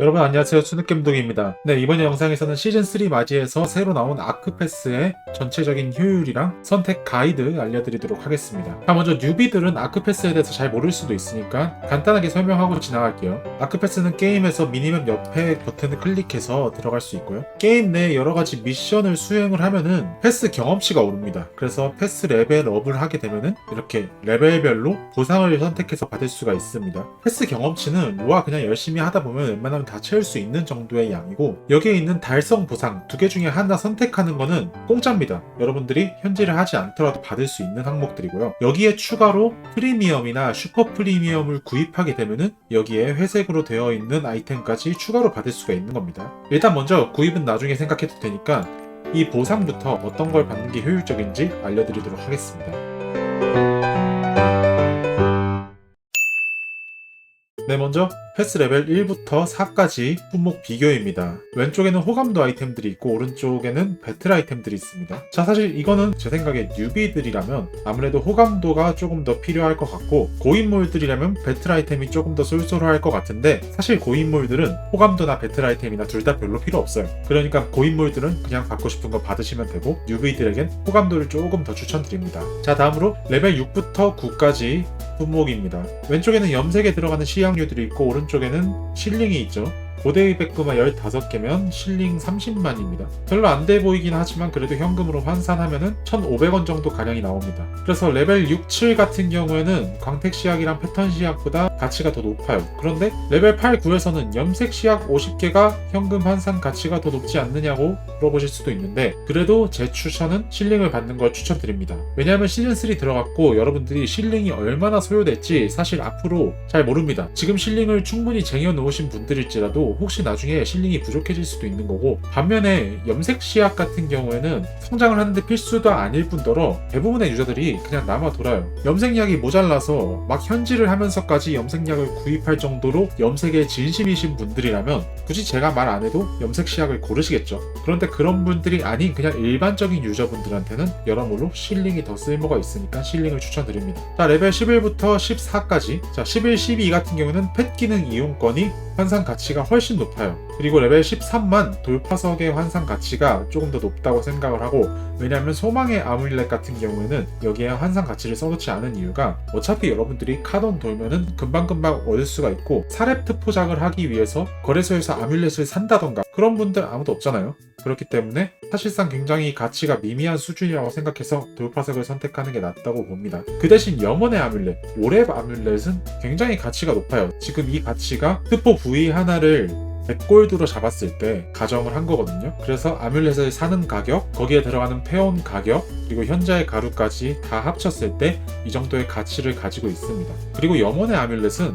여러분 안녕하세요. 수능겜동입니다. 네 이번 영상에서는 시즌3 맞이해서 새로 나온 아크패스의 전체적인 효율이랑 선택 가이드 알려드리도록 하겠습니다. 자 먼저 뉴비들은 아크패스에 대해서 잘 모를 수도 있으니까 간단하게 설명하고 지나갈게요. 아크패스는 게임에서 미니맵 옆에 버튼을 클릭해서 들어갈 수 있고요. 게임 내 여러가지 미션을 수행을 하면은 패스 경험치가 오릅니다. 그래서 패스 레벨업을 하게 되면은 이렇게 레벨별로 보상을 선택해서 받을 수가 있습니다. 패스 경험치는 로아 그냥 열심히 하다 보면 웬만하면 다 채울 수 있는 정도의 양이고 여기에 있는 달성 보상 두 개 중에 하나 선택하는 거는 공짜입니다. 여러분들이 현질을 하지 않더라도 받을 수 있는 항목들이고요. 여기에 추가로 프리미엄이나 슈퍼 프리미엄을 구입하게 되면은 여기에 회색으로 되어 있는 아이템까지 추가로 받을 수가 있는 겁니다. 일단 먼저 구입은 나중에 생각해도 되니까 이 보상부터 어떤 걸 받는 게 효율적인지 알려드리도록 하겠습니다. 네, 먼저 패스 레벨 1부터 4까지 품목 비교입니다. 왼쪽에는 호감도 아이템들이 있고 오른쪽에는 배틀 아이템들이 있습니다. 자, 사실 이거는 제 생각에 뉴비들이라면 아무래도 호감도가 조금 더 필요할 것 같고 고인물들이라면 배틀 아이템이 조금 더 쏠쏠할 것 같은데 사실 고인물들은 호감도나 배틀 아이템이나 둘 다 별로 필요 없어요. 그러니까 고인물들은 그냥 받고 싶은 거 받으시면 되고 뉴비들에겐 호감도를 조금 더 추천드립니다. 자, 다음으로 레벨 6부터 9까지 품목입니다. 왼쪽에는 염색에 들어가는 시향류들이 있고 오른쪽에는 실링이 있죠. 고대의 백구만 15개면 실링 30만입니다. 별로 안 돼 보이긴 하지만 그래도 현금으로 환산하면은 1,500원 정도 가량이 나옵니다. 그래서 레벨 6, 7 같은 경우에는 광택 시약이랑 패턴 시약보다 가치가 더 높아요. 그런데 레벨 8, 9에서는 염색 시약 50개가 현금 환산 가치가 더 높지 않느냐고 물어보실 수도 있는데 그래도 제 추천은 실링을 받는 걸 추천드립니다. 왜냐하면 시즌3 들어갔고 여러분들이 실링이 얼마나 소요될지 사실 앞으로 잘 모릅니다. 지금 실링을 충분히 쟁여 놓으신 분들일지라도 혹시 나중에 실링이 부족해질 수도 있는 거고 반면에 염색 시약 같은 경우에는 성장을 하는데 필수도 아닐 뿐더러 대부분의 유저들이 그냥 남아 돌아요. 염색약이 모자라서 막 현질을 하면서까지 염색 약을 구입할 정도로 염색에 진심이신 분들이라면 굳이 제가 말 안 해도 염색 시약을 고르시겠죠. 그런데 그런 분들이 아닌 그냥 일반적인 유저분들한테는 여러모로 실링이 더 쓸모가 있으니까 실링을 추천드립니다. 자, 레벨 11부터 14까지. 자, 11, 12 같은 경우는 펫 기능 이용권이 환산 가치가 훨씬 높아요. 그리고 레벨 13만 돌파석의 환산 가치가 조금 더 높다고 생각을 하고 왜냐하면 소망의 아뮬렛 같은 경우에는 여기에 환산 가치를 써놓지 않은 이유가 어차피 여러분들이 카돈 돌면은 금방금방 얻을 수가 있고 사렙트 포장을 하기 위해서 거래소에서 아뮬렛을 산다던가 그런 분들 아무도 없잖아요. 그렇기 때문에 사실상 굉장히 가치가 미미한 수준이라고 생각해서 돌파석을 선택하는 게 낫다고 봅니다. 그 대신 영원의 아뮬렛, 오랩 아뮬렛은 굉장히 가치가 높아요. 지금 이 가치가 스포 V 하나를 100골드로 잡았을 때 가정을 한 거거든요. 그래서 아뮬렛을 사는 가격, 거기에 들어가는 페온 가격, 그리고 현자의 가루까지 다 합쳤을 때 이 정도의 가치를 가지고 있습니다. 그리고 염원의 아뮬렛은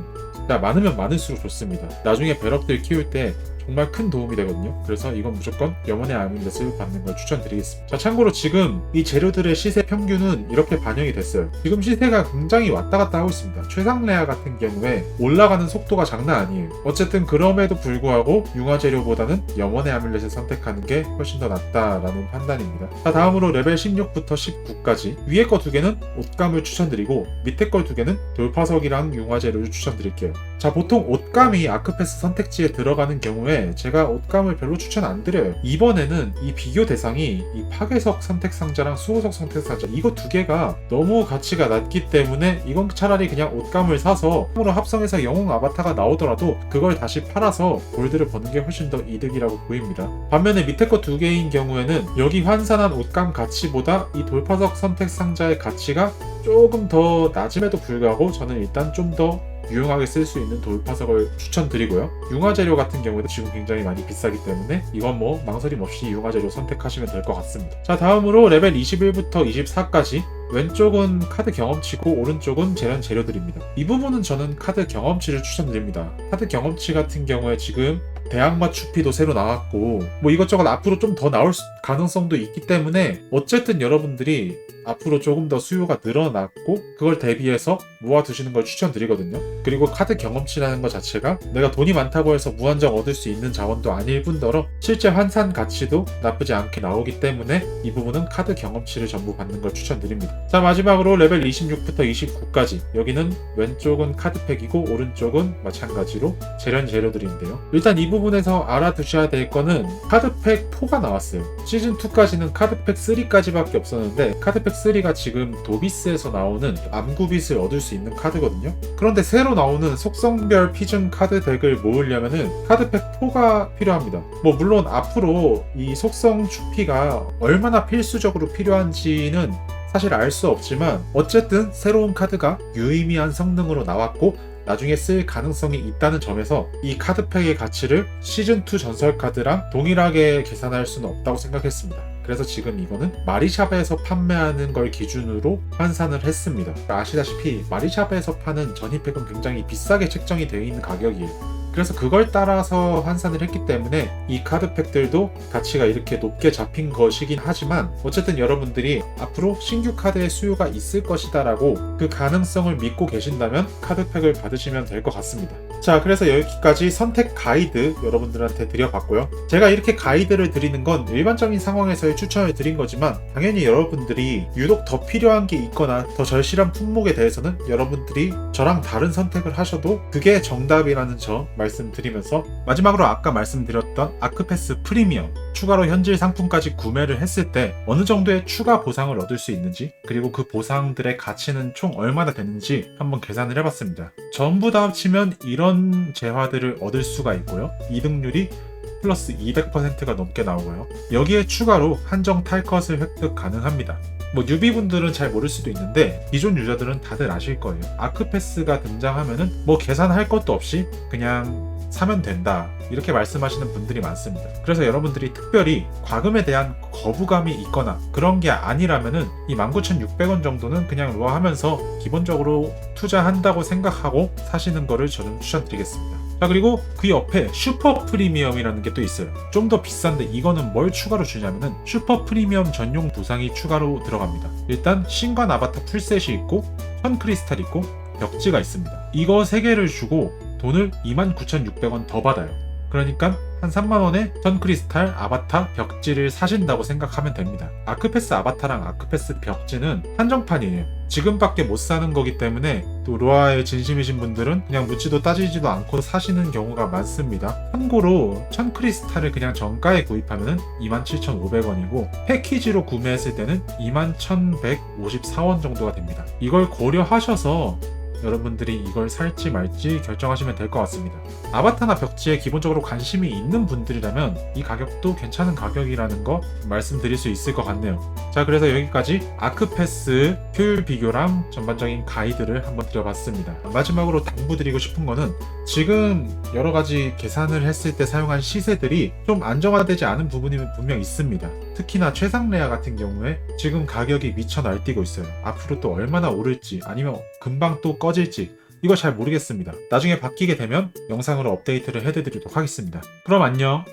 많으면 많을수록 좋습니다. 나중에 배럭들 키울 때 정말 큰 도움이 되거든요. 그래서 이건 무조건 염원의 아뮬렛을 받는 걸 추천드리겠습니다. 자, 참고로 지금 이 재료들의 시세 평균은 이렇게 반영이 됐어요. 지금 시세가 굉장히 왔다 갔다 하고 있습니다. 최상 레아 같은 경우에 올라가는 속도가 장난 아니에요. 어쨌든 그럼에도 불구하고 융화 재료보다는 염원의 아뮬렛을 선택하는 게 훨씬 더 낫다라는 판단입니다. 자, 다음으로 레벨 16부터 19까지 위에 거 두 개는 옷감을 추천드리고 밑에 거두 개는 돌파석이랑 융화 재료를 추천드릴게요. 자, 보통 옷감이 아크패스 선택지에 들어가는 경우에 제가 옷감을 별로 추천 안 드려요. 이번에는 이 비교 대상이 이 파괴석 선택 상자랑 수호석 선택 상자 이거 두 개가 너무 가치가 낮기 때문에 이건 차라리 그냥 옷감을 사서 으로 합성해서 영웅 아바타가 나오더라도 그걸 다시 팔아서 골드를 버는 게 훨씬 더 이득이라고 보입니다. 반면에 밑에 거 두 개인 경우에는 여기 환산한 옷감 가치보다 이 돌파석 선택 상자의 가치가 조금 더 낮음에도 불구하고 저는 일단 좀더 유용하게 쓸 수 있는 돌파석을 추천드리고요. 융화 재료 같은 경우도 지금 굉장히 많이 비싸기 때문에 이건 뭐 망설임 없이 융화 재료 선택하시면 될 것 같습니다. 자 다음으로 레벨 21부터 24까지 왼쪽은 카드 경험치고 오른쪽은 재련 재료들입니다. 이 부분은 저는 카드 경험치를 추천드립니다. 카드 경험치 같은 경우에 지금 대항마 추피도 새로 나왔고 뭐 이것저것 앞으로 좀 더 나올 수- 가능성도 있기 때문에 어쨌든 여러분들이 앞으로 조금 더 수요가 늘어났고 그걸 대비해서 모아두시는 걸 추천드리거든요. 그리고 카드 경험치라는 것 자체가 내가 돈이 많다고 해서 무한정 얻을 수 있는 자원도 아닐 뿐더러 실제 환산 가치도 나쁘지 않게 나오기 때문에 이 부분은 카드 경험치를 전부 받는 걸 추천드립니다. 자 마지막으로 레벨 26부터 29까지 여기는 왼쪽은 카드팩이고 오른쪽은 마찬가지로 재련 재료들인데요. 일단 이 부분에서 알아두셔야 될 거는 카드팩 4가 나왔어요. 시즌2까지는 카드팩 3까지밖에 없었는데 카드팩 3가 지금 도비스에서 나오는 암구빗을 얻을 수 있는 카드거든요. 그런데 새로 나오는 속성별 피준 카드 덱을 모으려면은 카드팩 4가 필요합니다. 뭐 물론 앞으로 이 속성 추피가 얼마나 필수적으로 필요한지는 사실 알 수 없지만 어쨌든 새로운 카드가 유의미한 성능으로 나왔고 나중에 쓸 가능성이 있다는 점에서 이 카드팩의 가치를 시즌2 전설 카드랑 동일하게 계산할 수는 없다고 생각했습니다. 그래서 지금 이거는 마리샵에서 판매하는 걸 기준으로 환산을 했습니다. 아시다시피 마리샵에서 파는 전이팩은 굉장히 비싸게 책정이 되어 있는 가격이에요. 그래서 그걸 따라서 환산을 했기 때문에 이 카드팩들도 가치가 이렇게 높게 잡힌 것이긴 하지만 어쨌든 여러분들이 앞으로 신규 카드의 수요가 있을 것이다라고 그 가능성을 믿고 계신다면 카드팩을 받으시면 될 것 같습니다. 자, 그래서 여기까지 선택 가이드 여러분들한테 드려봤고요. 제가 이렇게 가이드를 드리는 건 일반적인 상황에서의 추천을 드린 거지만 당연히 여러분들이 유독 더 필요한 게 있거나 더 절실한 품목에 대해서는 여러분들이 저랑 다른 선택을 하셔도 그게 정답이라는 점 말씀드리면서 마지막으로 아까 말씀드렸던 아크패스 프리미엄 추가로 현질 상품까지 구매를 했을 때 어느 정도의 추가 보상을 얻을 수 있는지 그리고 그 보상들의 가치는 총 얼마나 되는지 한번 계산을 해봤습니다. 전부 다 합치면 이런 재화들을 얻을 수가 있고요. 이득률이 플러스 200%가 넘게 나오고요. 여기에 추가로 한정 탈컷을 획득 가능합니다. 뭐 뉴비분들은 잘 모를 수도 있는데 기존 유저들은 다들 아실 거예요. 아크패스가 등장하면은 뭐 계산할 것도 없이 그냥 사면 된다 이렇게 말씀하시는 분들이 많습니다. 그래서 여러분들이 특별히 과금에 대한 거부감이 있거나 그런 게 아니라면은 이 19,600원 정도는 그냥 로아 하면서 기본적으로 투자한다고 생각하고 사시는 거를 저는 추천드리겠습니다. 자 그리고 그 옆에 슈퍼 프리미엄이라는 게 또 있어요. 좀 더 비싼데 이거는 뭘 추가로 주냐면은 슈퍼 프리미엄 전용 부상이 추가로 들어갑니다. 일단 신관 아바타 풀셋이 있고 천 크리스탈 있고 벽지가 있습니다. 이거 3개를 주고 돈을 29,600원 더 받아요. 그러니까 한 3만원에 천 크리스탈 아바타 벽지를 사신다고 생각하면 됩니다. 아크패스 아바타랑 아크패스 벽지는 한정판이에요. 지금밖에 못 사는 거기 때문에 또 로아에 진심이신 분들은 그냥 묻지도 따지지도 않고 사시는 경우가 많습니다. 참고로 천 크리스탈을 그냥 정가에 구입하면 27,500원이고 패키지로 구매했을 때는 21,154원 정도가 됩니다. 이걸 고려하셔서 여러분들이 이걸 살지 말지 결정하시면 될 것 같습니다. 아바타나 벽지에 기본적으로 관심이 있는 분들이라면 이 가격도 괜찮은 가격이라는 거 말씀드릴 수 있을 것 같네요. 자, 그래서 여기까지 아크패스 효율 비교랑 전반적인 가이드를 한번 드려봤습니다. 마지막으로 당부드리고 싶은 거는 지금 여러 가지 계산을 했을 때 사용한 시세들이 좀 안정화되지 않은 부분이 분명 있습니다. 특히나 최상레아 같은 경우에 지금 가격이 미쳐 날뛰고 있어요. 앞으로 또 얼마나 오를지 아니면 금방 또 꺼질지 이거 잘 모르겠습니다. 나중에 바뀌게 되면 영상으로 업데이트를 해드리도록 하겠습니다. 그럼 안녕.